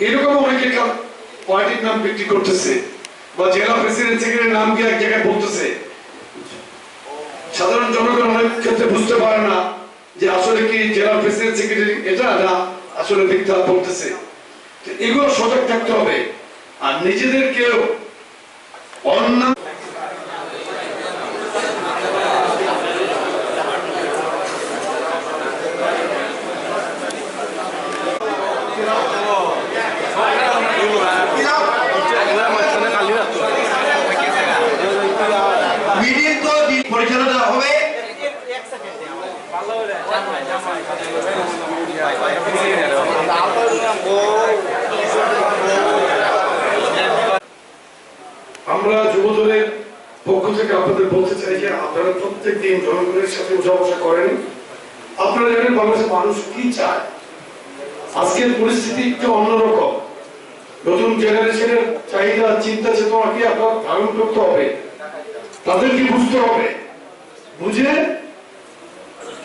এরকম অনেকে পার্টির নাম বিক্রি করতেছে, বা জেলা প্রেসিডেন্ট সেক্রেটারির নাম কি এক জায়গায় বলতেছে? সাধারণ জনগণ অনেক ক্ষেত্রে বুঝতে পারে না যে আসলে কি জেলা প্রেসিডেন্ট সেক্রেটারি এটা না আসলে বলতেছে। এগুলো সজাগ থাকতে হবে। আর নিজেদেরকেও অন্য মিটিং তো দি- পরিচালনা হবে আমরা যুবদলের পক্ষ থেকে আপনাদের বলতে চাই যে আপনারা প্রত্যেক দিন জনগণের সাথে উঠা বসা করেন। আপনারা জানেন বাংলাদেশের মানুষ কি চায়? আজকের পরিস্থিতি একটু অন্যরকম। নতুন জেনারেশনের চাহিদা, চিন্তা চেতনাকে আপনার ধারণ করতে হবে? তাদেরকে বুঝতে হবে। বুঝে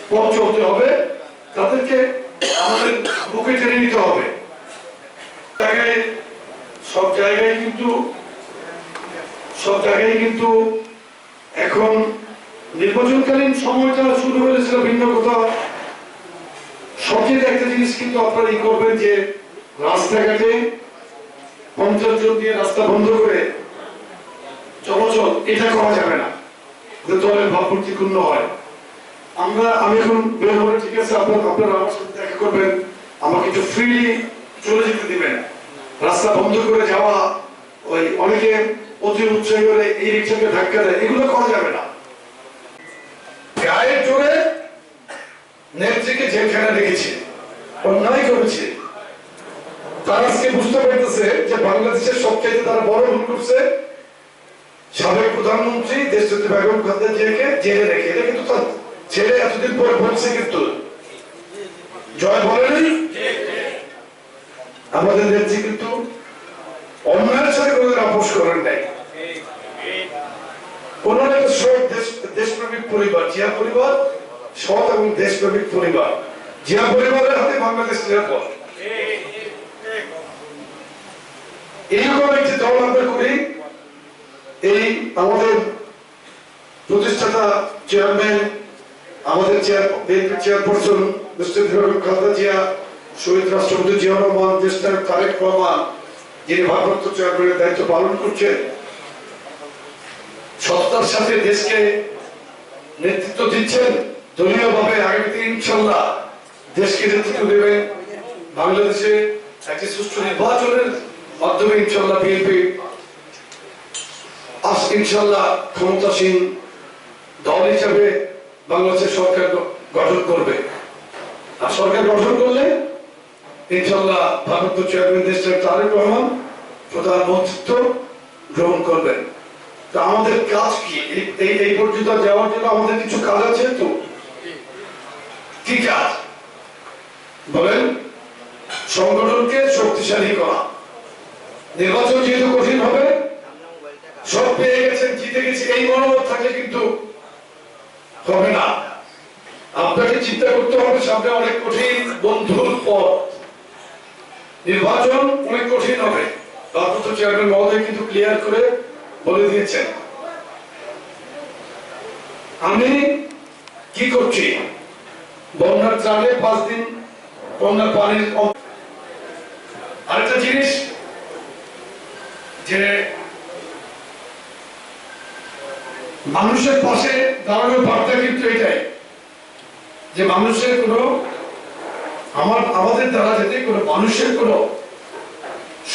পথ চলতে হবে। তাদেরকে আমাদের বুকে টেনে নিতে হবে। সব জায়গায় কিন্তু, সব জায়গায় কিন্তু এখন নির্বাচনকালীন সময়টা শুরু হয়েছিল ভিন্ন কথা। সবচেয়ে একটা জিনিস কিন্তু আপনারা ই করবেন যে, রাস্তাঘাটে পঞ্চাশ জন দিয়ে রাস্তা বন্ধ করে চলাচল, এটা করা যাবে না। দলের ভাব প্রতিপূর্ণ হয়। আমরা, আমি এখন বের হলে ঠিক আছে? আপনার, আপনারা আমার সাথে দেখা করবেন। আমাকে একটু ফ্রিলি চলে যেতে দিবেন। রাস্তা বন্ধ করে যাওয়া, ওই অনেকে অতি উৎসাহী করে এই রিক্সাকে ধাক্কা দেয়। এগুলো করা যাবে না। নেত্রীকে জেলখানা রেখেছে অন্যায় করেছে। তারা আজকে বুঝতে পারতেছে যে বাংলাদেশের সবচাইতে তারা বড় ভুল করছে। সাবেক প্রধানমন্ত্রী দেশনেত্রী বেগম খালেদা জিয়াকে জেলে রেখে, এটা কিন্তু তার ছেলে এতদিন পরে বলছে কিন্তু। জয় বলেনি আমাদের নেত্রী কিন্তু অন্যায়ের সাথে কোনোদিন আপোষ করেন নাই। দেশপ্রেমিক পরিবার, জিয়া পরিবার, সৎ এবং দেশপ্রেমিক পরিবার। জিয়া পরিবারের হাতে বাংলাদেশ নিরাপদ। এইরকম একটি দল আমরা করি, এই আমাদের প্রতিষ্ঠাতা চেয়ারম্যান আমাদের chair BNP chairperson mister Begum Khaleda Zia শহীদ রাষ্ট্রপতি জিয়া রহমান, দেশনায়ক তারেক রহমান, যিনি ভারপ্রাপ্ত চেয়ারম্যানের দায়িত্ব পালন করছেন, সত্তার সাথে দেশকে নেতৃত্ব দিচ্ছেন দলীয় ভাবে আগামীতে ইনশাল্লাহ দেশকে নেতৃত্ব দেবেন। বাংলাদেশে একটি সুষ্ঠু নির্বাচনের মাধ্যমে ইনশাল্লাহ বিএনপি আজ ইনশাল্লাহ ক্ষমতাসীন দল হিসাবে বাংলাদেশের সরকার গঠন করবে। আর সরকার গঠন করলে ইনশাল্লাহ ভারত চেয়ারম্যান দেশের তারেক রহমান প্রধান নেতৃত্ব গ্রহণ করবেন। তা আমাদের কাজ কি? এই- এই পর্যন্ত যাওয়ার জন্য আমাদের কিছু কাজ আছে তো? কি কাজ? বলেন, সংগঠনকে শক্তিশালী করা। নির্বাচন যেহেতু কঠিন হবে, সব পেয়ে গেছেন, জিতে গেছি। এই মনোভাব থাকলে কিন্তু হবে না। আপনাকে চিন্তা করতে হবে, সামনে অনেক কঠিন বন্ধুর পথ। নির্বাচন অনেক কঠিন হবে। ভারপ্রাপ্ত চেয়ারম্যান মহোদয় কিন্তু ক্লিয়ার করে বলে দিয়েছেন। আমি কি করছি? বন্যার ত্রাণে পাঁচ দিন বন্যার পানির আরেকটা জিনিস, যে মানুষের পাশে দাঁড়ানোর বার্তা কিন্তু এটাই যে মানুষের কোনো আমার, আমাদের দ্বারা যাতে কোনো মানুষের কোনো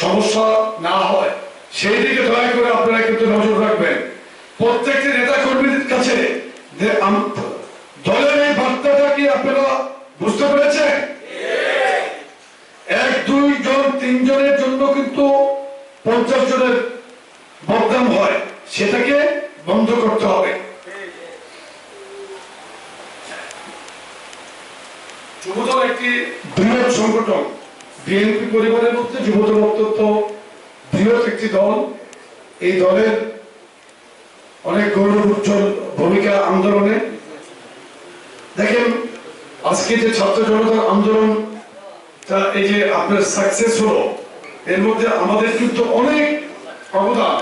সমস্যা না হয়, সেই দিকে দয়া করে আপনারা কিন্তু নজর রাখবেন। প্রত্যেকটি নেতা কর্মীদের কাছে দলের এই বার্তাটা কি আপনারা বুঝতে পেরেছেন? এক, দুই জন তিনজনের জন্য কিন্তু পঞ্চাশ জনের বদনাম হয়। সেটাকে বন্ধ করতে হবে। যুবদল একটি বৃহৎ সংগঠন। বিএনপি পরিবারের মধ্যে যুবদল অত্যন্ত বৃহৎ একটি দল। এই দলের অনেক গৌরব উজ্জ্বল ভূমিকা আন্দোলনে। দেখেন, আজকে যে ছাত্র জনতার আন্দোলন তা এই যে আপনার সাকসেস হলো, এর মধ্যে আমাদের কিন্তু অনেক অবদান।